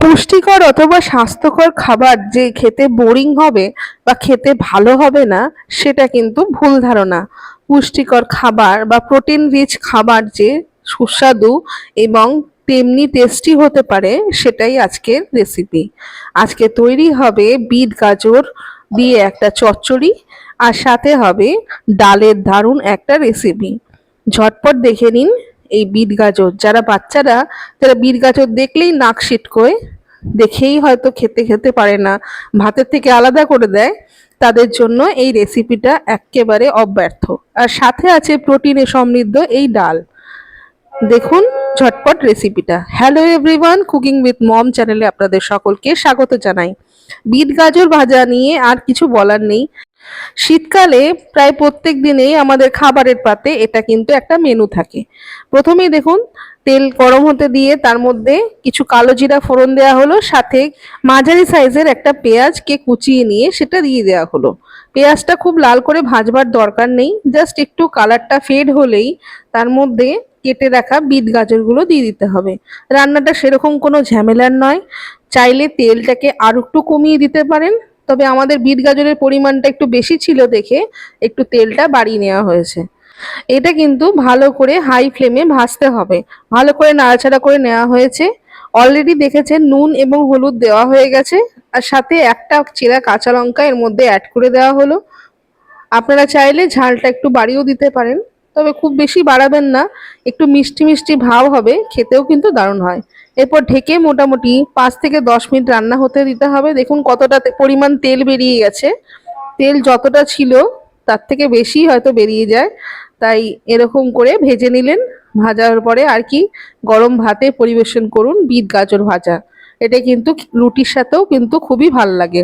পুষ্টিকর অথবা স্বাস্থ্যকর খাবার যে খেতে বোরিং হবে বা খেতে ভালো হবে না, সেটা কিন্তু ভুল ধারণা। পুষ্টিকর খাবার বা প্রোটিন রিচ খাবার যে সুস্বাদু এবং তেমনি টেস্টি হতে পারে, সেটাই আজকের রেসিপি আজকে তৈরি হবে বিট গাজর দিয়ে একটা চচ্চড়ি আর সাথে হবে ডালের দারুণ একটা রেসিপি ঝটপট দেখে নিন এই বিট গাজর। যারা বাচ্চারা যারা বিট গাজর দেখলেই নাক সিটকোয় দেখেই হয়তো খেতে খেতে পারে না। ভাতের থেকে আলাদা করে দেয়, তাদের জন্য এই রেসিপিটা এক্কেবারে অব্যর্থ। আর সাথে আছে প্রোটিনে সমৃদ্ধ এই ডাল। দেখুন ঝটপট রেসিপিটা hello everyone cooking with mom চ্যানেলে আপনাদের সকলকে স্বাগত জানাই। বিট গাজর ভাজা নিয়ে আর কিছু বলার নেই। শীতকালে প্রায় প্রত্যেক দিনেই আমাদের খাবারের পাতে এটা কিন্তু একটা মেনু থাকে। প্রথমেই দেখুন, তেল গরম হতে দিয়ে তার মধ্যে কিছু কালো জিরা ফোড়ন দেওয়া হলো, সাথে মাঝারি সাইজের একটা পেঁয়াজকে কুচিয়ে নিয়ে সেটা দিয়ে দেওয়া হলো। পেঁয়াজটা খুব লাল করে ভাজবার দরকার নেই জাস্ট একটু কালারটা ফেড হলেই তার মধ্যে কেটে রাখা বিট গাজরগুলো দিয়ে দিতে হবে। রান্নাটা সেরকম কোনো ঝামেলার নয়, চাইলে তেলটাকে আর একটু কমিয়ে দিতে পারেন। তবে আমাদের বিট গাজরের পরিমাণটা একটু বেশি ছিল দেখে একটু তেলটা বাড়িয়ে নেওয়া হয়েছে। এটা কিন্তু ভালো করে হাই ফ্লেমে ভাজতে হবে। ভালো করে নাড়াচাড়া করে নেওয়া হয়েছে। অলরেডি দেখেছেন, নুন এবং হলুদ দেওয়া হয়ে গেছে। আর সাথে একটা চেরা কাঁচা লঙ্কা এর মধ্যে অ্যাড করে দেওয়া হলো। আপনারা চাইলে ঝালটা একটু বাড়িয়েও দিতে পারেন। তবে খুব বেশি বাড়াবেন না। একটু মিষ্টি মিষ্টি ভাব হবে, খেতেও কিন্তু দারুণ হয়। এরপর ঢেকে মোটামুটি পাঁচ থেকে দশ মিনিট রান্না হতে দিতে হবে। দেখুন কতটা পরিমাণ তেল বেরিয়ে গেছে। তেল যতটা ছিল তার থেকে বেশি হয়তো বেরিয়ে যায়। তাই এরকম করে ভেজে নিলেন ভাজার পরে আর কি গরম ভাতে পরিবেশন করুন বিট গাজর ভাজা। এটা কিন্তু রুটির সাথেও কিন্তু খুবই ভালো লাগে।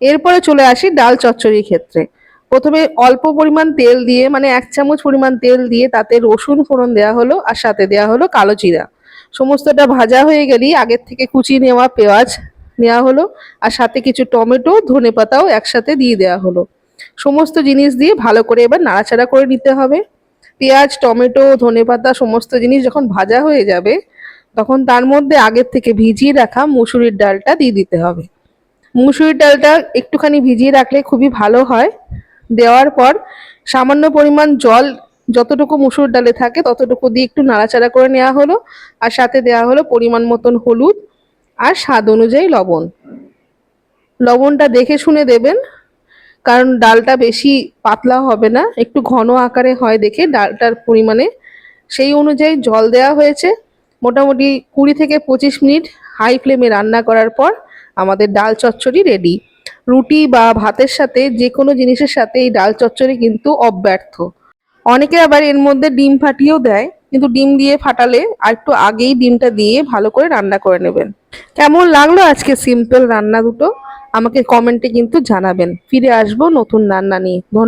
এরপরে চলে আসি ডাল চচ্চড়ির ক্ষেত্রে। প্রথমে অল্প পরিমাণ তেল দিয়ে মানে এক চামচ পরিমাণ তেল দিয়ে তাতে রসুন ফোড়ন দেওয়া হলো আর সাথে দেওয়া হলো কালো জিরা। সমস্তটা ভাজা হয়ে গেলেই আগের থেকে কুচি নেওয়া পেঁয়াজ নেওয়া হলো, আর সাথে কিছু টমেটো, ধনে পাতাও একসাথে দিয়ে দেওয়া হলো। সমস্ত জিনিস দিয়ে ভালো করে এবার নাড়াচাড়া করে নিতে হবে। পেঁয়াজ, টমেটো ধনেপাতা সমস্ত জিনিস যখন ভাজা হয়ে যাবে, তখন তার মধ্যে আগের থেকে ভিজিয়ে রাখা মুসুরির ডালটা দিয়ে দিতে হবে। মুসুরির ডালটা একটুখানি ভিজিয়ে রাখলে খুবই ভালো হয়। দেওয়ার পর সামান্য পরিমাণ জল যতটুকু মুসুর ডালে থাকে ততটুকু দিয়ে একটু নাড়াচাড়া করে নেওয়া হলো, আর সাথে দেওয়া হলো পরিমাণ মতন হলুদ আর স্বাদ অনুযায়ী লবণ। লবণটা দেখে শুনে দেবেন, কারণ ডালটা বেশি পাতলা হবে না, একটু ঘন আকারে হয় দেখে ডালটার পরিমাণে। সেই অনুযায়ী জল দেওয়া হয়েছে। মোটামুটি কুড়ি থেকে পঁচিশ মিনিট হাই ফ্লেমে রান্না করার পর আমাদের ডাল চচ্চড়ি রেডি। রুটি বা ভাতের সাথে যে কোনো জিনিসের সাথে এই ডাল চচ্চড়ি কিন্তু অব্যর্থ। অনেকে আবার এর মধ্যে ডিম ফাটিয়েও দেয়, কিন্তু ডিম দিয়ে ফাটালে আর একটু আগেই ডিমটা দিয়ে ভালো করে রান্না করে নেবেন। কেমন লাগল আজকে সিম্পল রান্না দুটো? আমাকে কমেন্টে কিন্তু জানাবেন। ফিরে আসব নতুন রান্না নিয়ে। ধন্যবাদ।